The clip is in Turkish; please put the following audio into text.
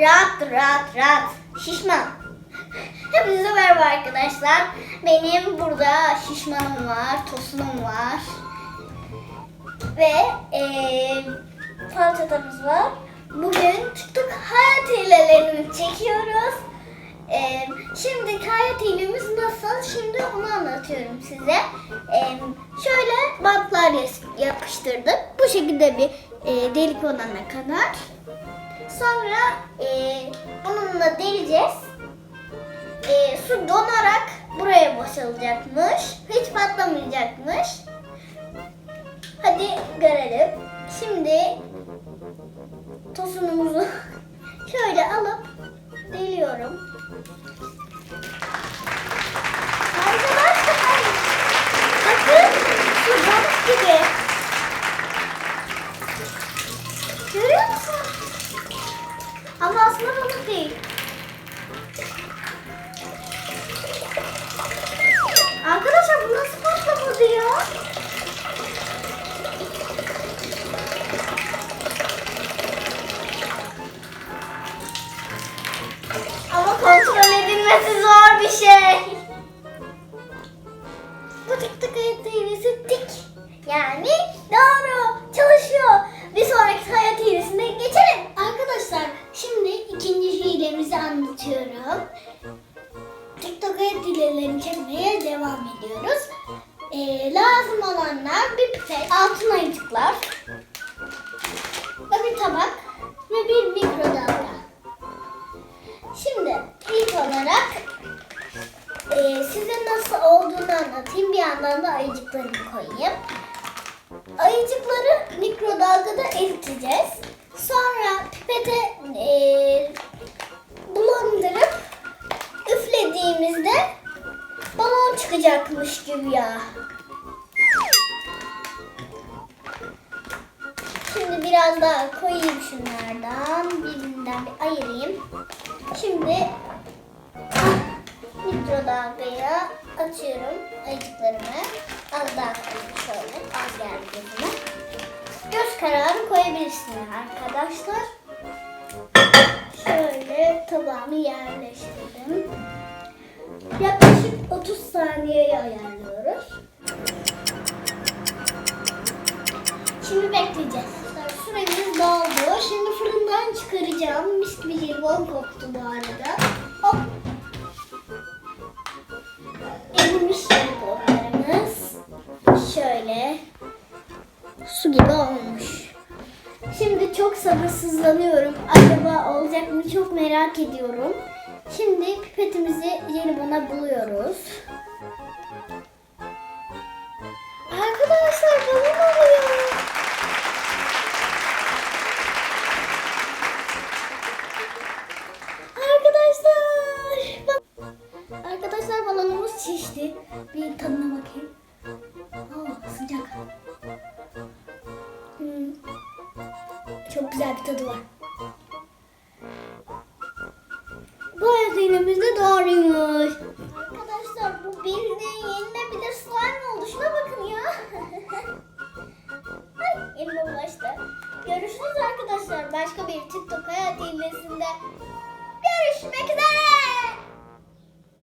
rahat rahat rahat. Şişman. Hepinize merhaba arkadaşlar. Benim burada şişmanım var, tosunum var. Ve eee falçatamız var. Bugün TikTok hayat hilelerini çekiyoruz. Eee, şimdi hayat hilemiz nasıl? Şimdi onu anlatıyorum size. Eee, şöyle bantlar yapıştırdık. Bu şekilde bir eee, delik olana kadar. Sonra eee bununla deleceğiz. Eee, su donarak buraya boşalacakmış. Hiç patlamayacakmış. Hadi görelim. Şimdi tosunumuzu Little onu. Anlatıyorum. TikTok hayat hilelerini çekmeye devam ediyoruz. Ee, lazım olanlar bir pipet, altın ayıcıklar ve bir tabak ve bir mikrodalga. Şimdi ilk olarak e, size nasıl olduğunu anlatayım. Bir yandan da ayıcıklarımı koyayım. Ayıcıkları mikrodalgada eriteceğiz. Sonra pipete e, balon çıkacakmış gibi ya. Şimdi biraz daha koyayım şunlardan. Birbirinden bir ayırayım. Şimdi mikrodalgaya açıyorum ayıcıklarımı. Az daha koyayım şöyle. Az geldi gözüme. Göz kararı koyabilirsiniz arkadaşlar. Şöyle tabağımı yerleştirdim. Yaklaşık 30 saniyeye ayarlıyoruz. Şimdi bekleyeceğiz. Süremiz doldu. Şimdi fırından çıkaracağım. Mis gibi jelibon koktu bu arada. Hop. Erimiş jelibonlarımız. Şöyle. Su gibi olmuş. Şimdi çok sabırsızlanıyorum. Acaba olacak mı çok merak ediyorum. Şimdi pipetimizi jelibona buluyoruz. Arkadaşlar balon oluyor. Arkadaşlar. Arkadaşlar balonumuz şişti. Bir tadına bakayım. Aa, sıcak. Hmm. Çok güzel bir tadı var. Bu özelimiz de doğruymuş. Arkadaşlar bu bildiğin yenine bir de slime oldu. Şuna bakın ya. Ay elime ulaştı. Görüşürüz arkadaşlar. Başka bir TikTok hayat hilesinde. Görüşmek üzere.